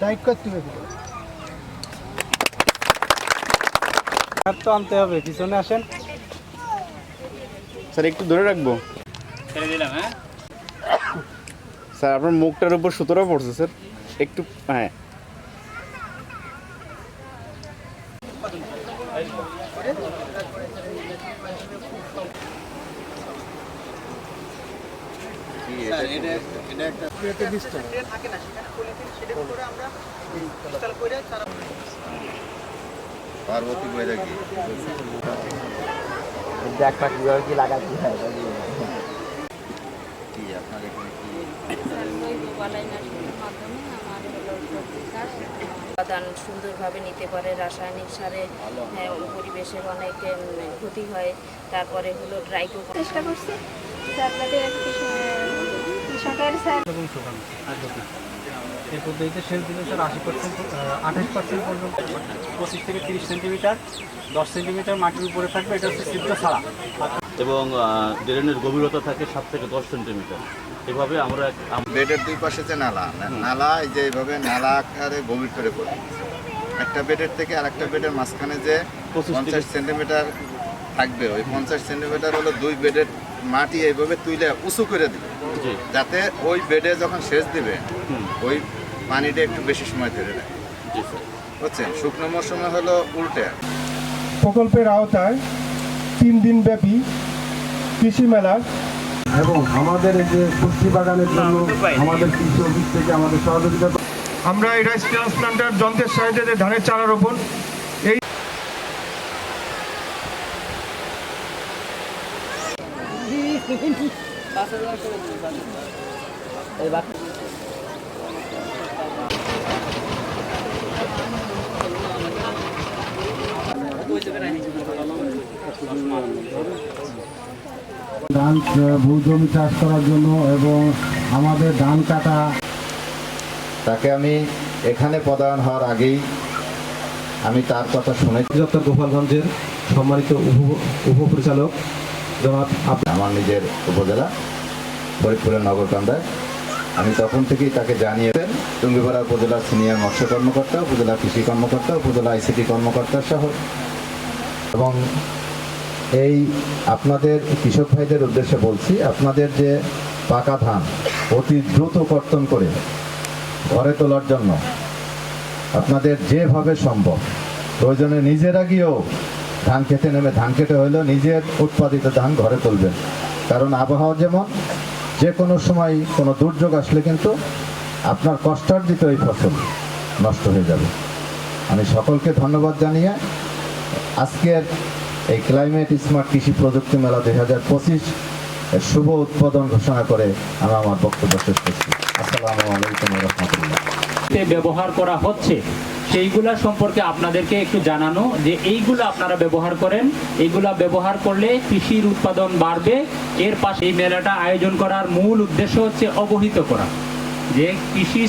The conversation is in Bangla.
ডাইট করতে হবে আর তো আনতে হবে পিছনে আসেন। স্যার একটু ধরে রাখব? ছেড়ে দিলাম হ্যাঁ? স্যার আপনার মুখটার উপর সুতরাও পড়ছে স্যার। একটু হ্যাঁ। পার্বতী বৈরাগী কি? আপনার এখানে কি? উপাদান সুন্দরভাবে নিতে পারে রাসায়নিক সারে হ্যাঁ, পরিবেশের অনেক ক্ষতি হয়। তারপরে হলো ড্রাইকো চেষ্টা করছি যে স্যার। এবং এই পদ্ধতিতে সেচ দিলে স্যার আশি পার্সেন্ট আঠাশ পার্সেন্ট পর্যন্ত। পঁচিশ থেকে তিরিশ সেন্টিমিটার দশ সেন্টিমিটার মাটির উপরে থাকবে এটা হচ্ছে সিদ্ধ ছাড়া। এবং ড্রেনের গভীরতা থাকে সাত থেকে দশ সেন্টিমিটার এভাবে আমরা বেডের দুই পাশে যে নালা নালা এই যে এইভাবে নালা আকারে গভীর করে পড়ে। একটা বেডের থেকে আরেকটা বেডের মাঝখানে যে পঁচিশ পঞ্চাশ সেন্টিমিটার থাকবে। ওই পঞ্চাশ সেন্টিমিটার হলো দুই বেডের মাটি এইভাবে তুলে উঁচু করে দিবে। যাতে ওই বেডে যখন সেচ দিবে ওই পানিটা একটু বেশি সময় ধরে রাখে। বুঝছেন? শুকনো মৌসুমে হলো উল্টে। প্রকল্পের আওতায় তিন দিন ব্যাপী কৃষি মেলা। এবং আমাদের এই যে পুষ্টি বাগানের জন্য আমাদের কৃষি অফিস থেকে আমাদের সহযোগিতা আমরা এই রাইস ট্রান্সপ্লান্টার যন্ত্রের সাহায্যে ধানের চারা রোপণ ধান আহ, ভূ জমি চাষ করার জন্য এবং আমাদের ধান কাটা। তাকে আমি এখানে পদায়ন হওয়ার আগেই আমি তার কথা শুনেছি। অধিদপ্তর গোপালগঞ্জের সম্মানিত উপ উপপরিচালক আমার নিজের উপজেলা, ফরিদপুরের নগরকান্দায়। আমি তখন থেকেই তাকে জানিয়েছেন, টুঙ্গিপাড়া উপজেলার সিনিয়র মৎস্য কর্মকর্তা, উপজেলা কৃষি কর্মকর্তা, উপজেলা আইসিটি কর্মকর্তা সহ। এবং এই আপনাদের কৃষক ভাইদের উদ্দেশ্যে বলছি, আপনাদের যে পাকা ধান, অতি দ্রুত কর্তন করে ঘরে তোলার জন্য, আপনাদের যেভাবে সম্ভব, প্রয়োজনে নিজেরা গিয়েও ধান খেতে নেমে ধান খেতে হলেও নিজের উৎপাদিত ধান ঘরে তুলবেন। কারণ আবহাওয়া যেমন, যে কোনো সময় কোনো দুর্যোগ আসলে কিন্তু আপনার কষ্টার্জিত এই ফসল নষ্ট হয়ে যাবে। আমি সকলকে ধন্যবাদ জানিয়ে আজকের এই ক্লাইমেট স্মার্ট কৃষি প্রযুক্তি মেলা দুই হাজার পঁচিশ এর শুভ উৎপাদন ঘোষণা করে আমি আমার বক্তব্য শেষ করছি। আসসালামু আলাইকুম রহমতুল্লাহ। ব্যবহার করা হচ্ছে। সেইগুলা সম্পর্কে আপনাদেরকে একটু জানানো যে এইগুলো আপনারা ব্যবহার করেন, এইগুলা ব্যবহার করলে কৃষির উৎপাদন বাড়বে। এর পাশে এই মেলাটা আয়োজন করার মূল উদ্দেশ্য হচ্ছে অবহিত করা। যে কৃষি